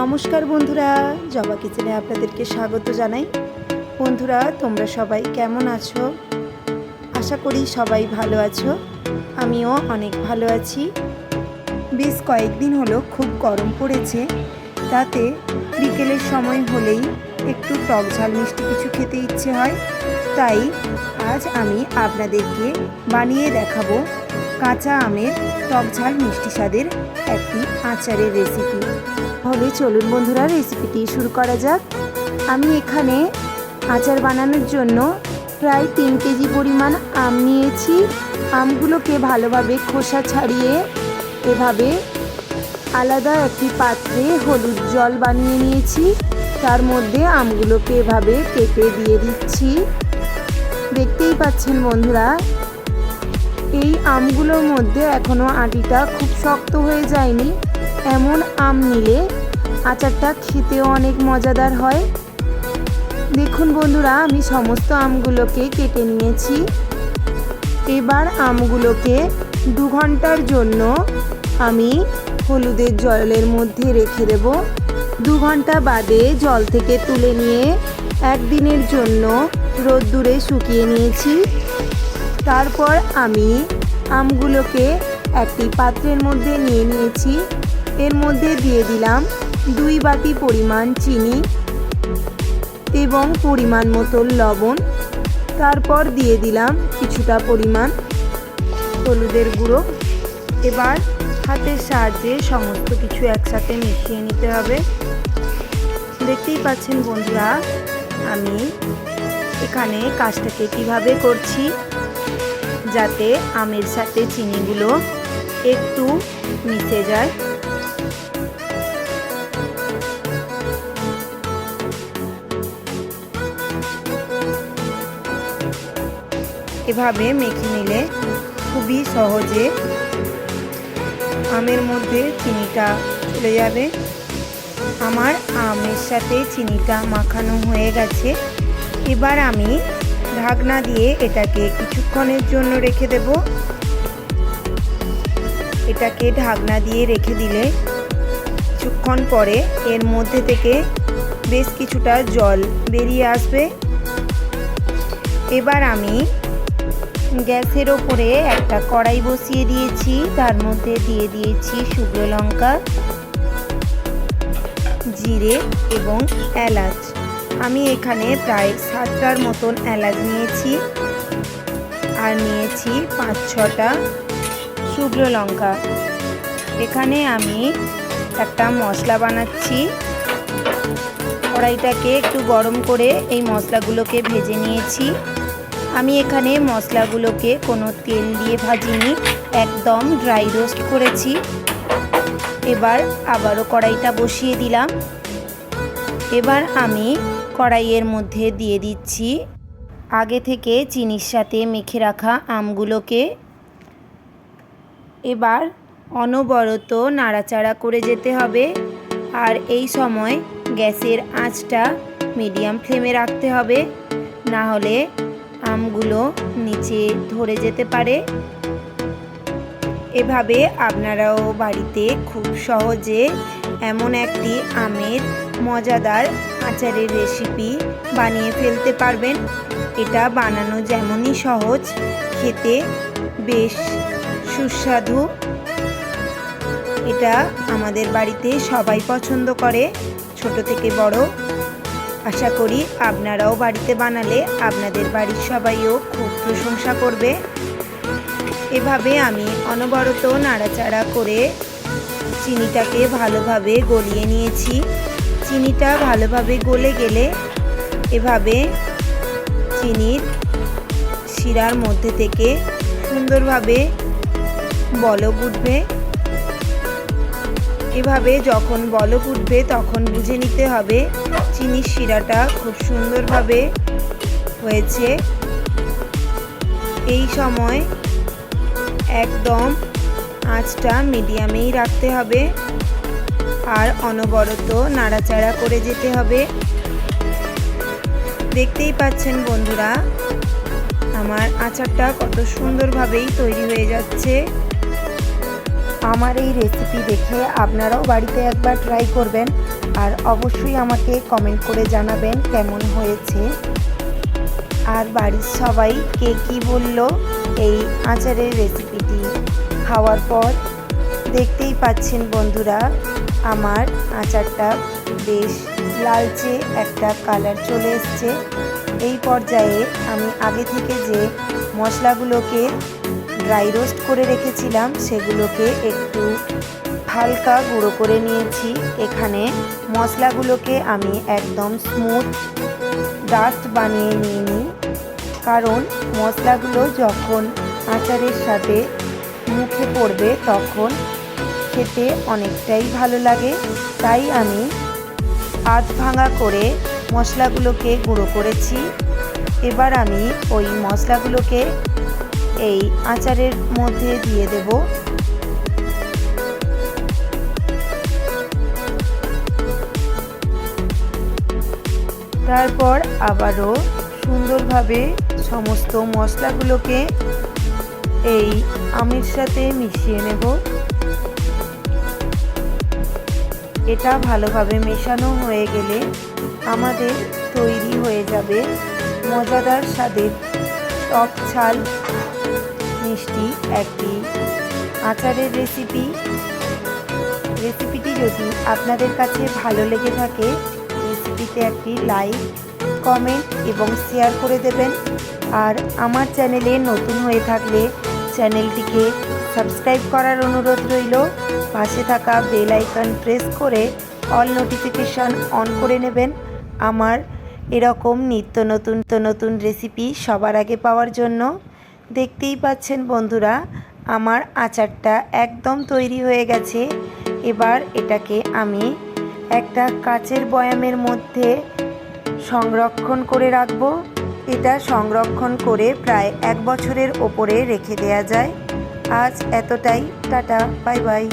নমস্কার বন্ধুরা, জবা কিচেনে আপনাদেরকে স্বাগত জানাই। বন্ধুরা, তোমরা সবাই কেমন আছো? আশা করি সবাই ভালো আছো। আমিও অনেক ভালো আছি। বেশ কয়েকদিন হলো খুব গরম পড়েছে। তাতে বিকেলের সময় হলেই একটু টক ঝাল মিষ্টি কিছু খেতে ইচ্ছে হয়। তাই আজ আমি আপনাদেরকে বানিয়ে দেখাবো কাঁচা আমের, টক ঝাল, মিষ্টি স্বাদের একটি আচারের রেসিপি তাহলে চলুন বন্ধুরা রেসিপিটি শুরু করা যাক। আমি এখানে আচার বানানোর জন্য প্রায় তিন কেজি পরিমাণ আম নিয়েছি। আমগুলোকে ভালোভাবে খোসা ছাড়িয়ে এভাবে আলাদা একটি পাত্রে হলুদ জল বানিয়ে নিয়েছি। তার মধ্যে আমগুলোকে এভাবে কেটে দিয়ে দিচ্ছি। দেখতেই পাচ্ছেন বন্ধুরা এই আমগুলোর মধ্যে এখনও আটিটা খুব শক্ত হয়ে যায়নি। এমন আম নিলে আচারটা খেতেও অনেক মজাদার হয়। দেখুন বন্ধুরা, আমি সমস্ত আমগুলোকে কেটে নিয়েছি। এবার আমগুলোকে দু ঘণ্টার জন্য আমি হলুদের জলের মধ্যে রেখে দেব। দু ঘণ্টা বাদে জল থেকে তুলে নিয়ে একদিনের জন্য রোদ্দুরে শুকিয়ে নিয়েছি। তারপর আমি আমগুলোকে একটি পাত্রের মধ্যে নিয়ে নিয়েছি। এর মধ্যে দিয়ে দিলাম দুই বাটি পরিমাণ চিনি এবং পরিমাণ মতো লবণ। তারপর দিয়ে দিলাম কিছুটা পরিমাণ হলুদের গুঁড়ো। এবার হাতের সাহায্যে সমস্ত কিছু একসাথে মিশিয়ে নিতে হবে। দেখতেই পাচ্ছেন বন্ধুরা, আমি এখানে কাজটাকে কীভাবে করছি। যাতে আমের সাথে চিনিগুলো একটু মিশে যায়। এভাবে মেখে নিলে খুবই সহজে আমের মধ্যে চিনিটা চলে যাবে। আমার আমের সাথে চিনিটা মাখানো হয়ে গেছে। এবার আমি ঢাকনা দিয়ে এটাকে কিছুক্ষণের জন্য রেখে দেব। এটাকে ঢাকনা দিয়ে রেখে দিলে কিছুক্ষণ পরে এর মধ্যে থেকে বেশ কিছুটা জল বেরিয়ে আসবে। এবার আমি গ্যাসের ওপরে একটা কড়াই বসিয়ে দিয়েছি। তার মধ্যে দিয়ে দিয়েছি শুকনো লঙ্কা, জিরে এবং এলাচ। আমি এখানে প্রায় সাতটার মতন এলাচ নিয়েছি আর নিয়েছি পাঁচ ছটা শুকনো লঙ্কা। এখানে আমি একটা মশলা বানাচ্ছি। কড়াইটাকে একটু গরম করে এই মশলাগুলোকে ভেজে নিয়েছি। আমি এখানে মশলাগুলোকে কোনো তেল দিয়ে ভাজিনি, একদম ড্রাই রোস্ট করেছি। এবার আবারও কড়াইটা বসিয়ে দিলাম। এবার আমি কড়াইয়ের মধ্যে দিয়ে দিচ্ছি। আগে থেকে চিনির সাথে মেখে রাখা আমগুলোকে। এবার অনবরত নাড়াচাড়া করে যেতে হবে। আর এই সময় গ্যাসের আঁচটা মিডিয়াম ফ্লেমে রাখতে হবে। না হলে আমগুলো নিচে ধরে যেতে পারে। এভাবে আপনারাও বাড়িতে খুব সহজে এমন একটি আমের মজাদার আচারের রেসিপি বানিয়ে ফেলতে পারবেন। এটা বানানো যেমনই সহজ, খেতে বেশ সুস্বাদু। এটা আমাদের বাড়িতে সবাই পছন্দ করে, ছোট থেকে বড়। আশা করি আপনারাও বাড়িতে বানালে আপনাদের বাড়ির সবাইও খুব প্রশংসা করবে। এভাবে আমি অনবরত নাড়াচাড়া করে চিনিটাকে ভালোভাবে গলিয়ে নিয়েছি। চিনিটা ভালোভাবে গলে গেলে এভাবে চিনির শিরার মধ্যে থেকে সুন্দরভাবে বলক উঠবে। এভাবে যখন বলক উঠবে তখন বুঝে নিতে হবে চিনির শিরাটা খুব সুন্দরভাবে হয়েছে। এই সময় একদম আঁচটা মিডিয়ামেই রাখতে হবে। আর অনবরত নাড়াচাড়া করে যেতে হবে। দেখতেই পাচ্ছেন বন্ধুরা, আমার আচারটা কত সুন্দরভাবেই তৈরি হয়ে যাচ্ছে। আমার এই রেসিপি দেখে আপনারাও বাড়িতে একবার ট্রাই করবেন আর অবশ্যই আমাকে কমেন্ট করে জানাবেন কেমন হয়েছে। আর বাড়ির সবাই কে কী বলল এই আচারের রেসিপিটি খাওয়ার পর? দেখতেই পাচ্ছেন বন্ধুরা আমার আচারটা বেশ লালচে একটা কালার চলে এসছে। এই পর্যায়ে আমি আগে থেকে যে মশলাগুলোকে ড্রাই রোস্ট করে রেখেছিলাম, সেগুলোকে একটু হালকা গুঁড়ো করে নিয়েছি। এখানে মশলাগুলোকে আমি একদম স্মুথ ডাস্ট বানিয়ে নিয়ে নিই কারণ মশলাগুলো যখন আচারের সাথে মুখে পড়বে, তখন খেতে অনেকটাই ভালো লাগে, তাই আমি আধ ভাঙা করে মশলাগুলোকে গুঁড়ো করেছি। এবার আমি ওই মশলাগুলোকে এই আচারের মধ্যে দিয়ে দেব। তারপর আবারও সুন্দরভাবে সমস্ত মশলাগুলোকে এই আমের সাথে মিশিয়ে নেব। এটা ভালোভাবে মেশানো হয়ে গেলে আমাদের তৈরি হয়ে যাবে মজাদার স্বাদের টক ছাল মিষ্টি একটি আচারের রেসিপি রেসিপিটি যদি আপনাদের কাছে ভালো লেগে থাকে রেসিপিতে একটি লাইক কমেন্ট এবং শেয়ার করে দেবেন। আর আমার চ্যানেলে নতুন হয়ে থাকলে চ্যানেলটিকে সাবস্ক্রাইব করার অনুরোধ রইল। পাশে থাকা বেল আইকন প্রেস করে অল নোটিফিকেশান অন করে নেবেন। আমার এরকম নিত্য নতুন তো নতুন রেসিপি সবার আগে পাওয়ার জন্য। দেখতেই পাচ্ছেন বন্ধুরা, আমার আচারটা একদম তৈরি হয়ে গেছে। এবার এটাকে আমি একটা কাচের বয়ামের মধ্যে সংরক্ষণ করে রাখব। এটা সংরক্ষণ করে প্রায় এক বছরের ওপরে রেখে দেয়া যায়। আজ এতটাই টাটা বাই বাই।